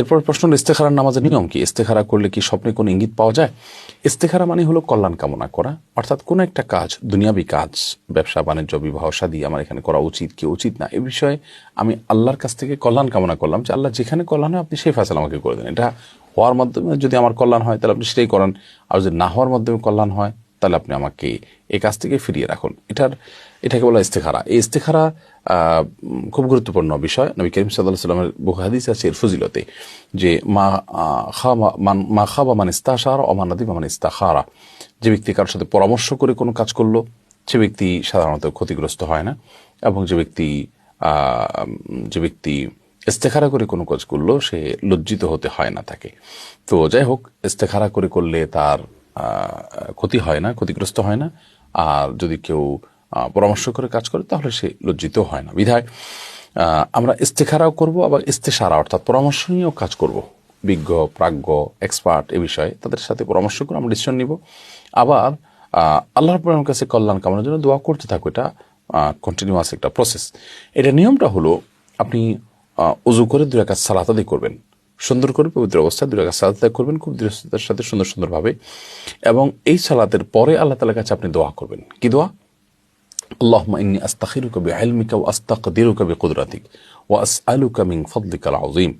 এরপর প্রশ্ন ইস্তেখারার নামাজের নিয়ম কি? ইস্তেখারা করলে কি স্বপ্নে কোনো ইঙ্গিত পাওয়া যায়? ইস্তেখারা মানে হলো কল্যাণ কামনা করা। অর্থাৎ কোনো একটা কাজ, দুনিয়াবি কাজ, ব্যবসা, বাণিজ্য, বিবাহ সাদী আমার এখানে করা উচিত কি উচিত না, এ বিষয়ে আমি আল্লাহর কাছ থেকে কল্যাণ কামনা করলাম যে আল্লাহ যেখানে কল্যাণ হয় আপনি সেই ফেসলা আমাকে করে দেন। এটা হওয়ার মাধ্যমে যদি আমার কল্যাণ হয়, তাহলে আপনি সেটাই করেন। আর যদি না হওয়ার মাধ্যমে কল্যাণ হয় তাহলে আপনি আমাকে এই কাজ থেকে ফিরিয়ে রাখুন। এটার, এটাকে বলা ইস্তেখারা। এই ইস্তেখারা খুব গুরুত্বপূর্ণ বিষয়। নবী করিম সাল্লাহ সাল্লামের বহু হাদিস আছে এর ফজিলতে যে মা খা, মা- মা খাবা মান ইস্তাহারা অমানাদি মান ইস্তাহারা যে ব্যক্তি কারোর সাথে পরামর্শ করে কোনো কাজ করল, সে ব্যক্তি সাধারণত ক্ষতিগ্রস্ত হয় না এবং যে ব্যক্তি যে ব্যক্তি ইস্তেখারা করে কোনো কাজ করল, সে লজ্জিত হতে হয় না তাকে। তো যাই হোক, ইস্তেখারা করে করলে তার ক্ষতি হয় না, ক্ষতিগ্রস্ত হয় না। আর যদি কেউ পরামর্শ করে কাজ করে, তাহলে সে লজ্জিত হয় না। বিধায় আমরা ইস্তেখারাও করব, আবার ইস্তেসারা অর্থাৎ পরামর্শ নিয়েও কাজ করব। বিজ্ঞ, প্রাজ্ঞ এক্সপার্ট এ বিষয়ে তাদের সাথে পরামর্শ করে আমরা ডিসিশন নিব। আবার আল্লাহর পরিমাণ কাছে কল্যাণ কামনার জন্য দোয়া করতে থাকো। এটা কন্টিনিউয়াস একটা প্রসেস এটা নিয়মটা হলো, আপনি উজু করে দু একা সালাত আদায় করবেন। সুন্দর করে পবিত্র অবস্থায় দুই রাকাত সালাত আদায় করবেন খুব দৃঢ়তার সাথে সুন্দর সুন্দরভাবে এবং এই সালাতের পরে আল্লাহ তালার কাছে আপনি দোয়া করবেন কি দোয়া اللهم إني أستخيرك بعلمك وأستقدرك بقدرتك وأسألك من فضلك العظيم